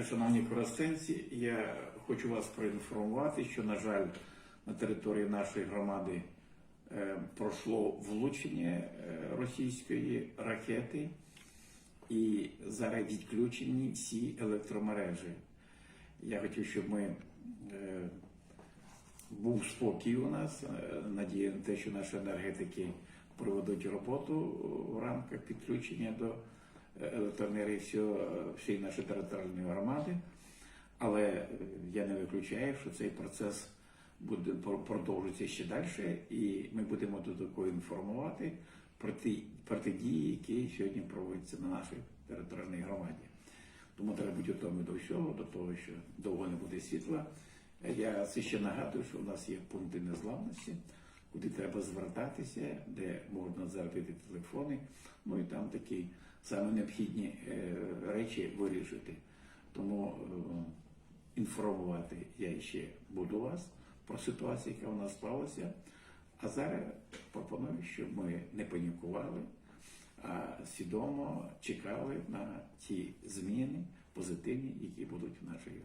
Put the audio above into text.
Е, Шановні користенці, я хочу вас проінформувати, що, на жаль, на території нашої громади е, пройшло влучення е, російської ракети, і зараз відключені всі електромережі. Я хотів, щоб ми був спокій у нас, надія на те, що наші енергетики проведуть роботу в рамках підключення до електроенергії всієї нашої територіальної громади. Але я не виключаю, що цей процес буде пр- продовжиться ще далі, і ми будемо додатково інформувати про ті, про ті дії, які сьогодні проводяться на нашій територіальній громаді. Тому треба бути готовими до всього, до того, що довго не буде світла. Я це ще нагадую, що у нас є пункти незламності, куди треба звертатися, де можна зарядити телефони, ну і там такі саме необхідні е, речі вирішити. Тому е, інформувати я ще буду вас про ситуацію, яка у нас склалася. А зараз пропоную, щоб ми не панікували, а свідомо чекали на ті зміни позитивні, які будуть в нашій.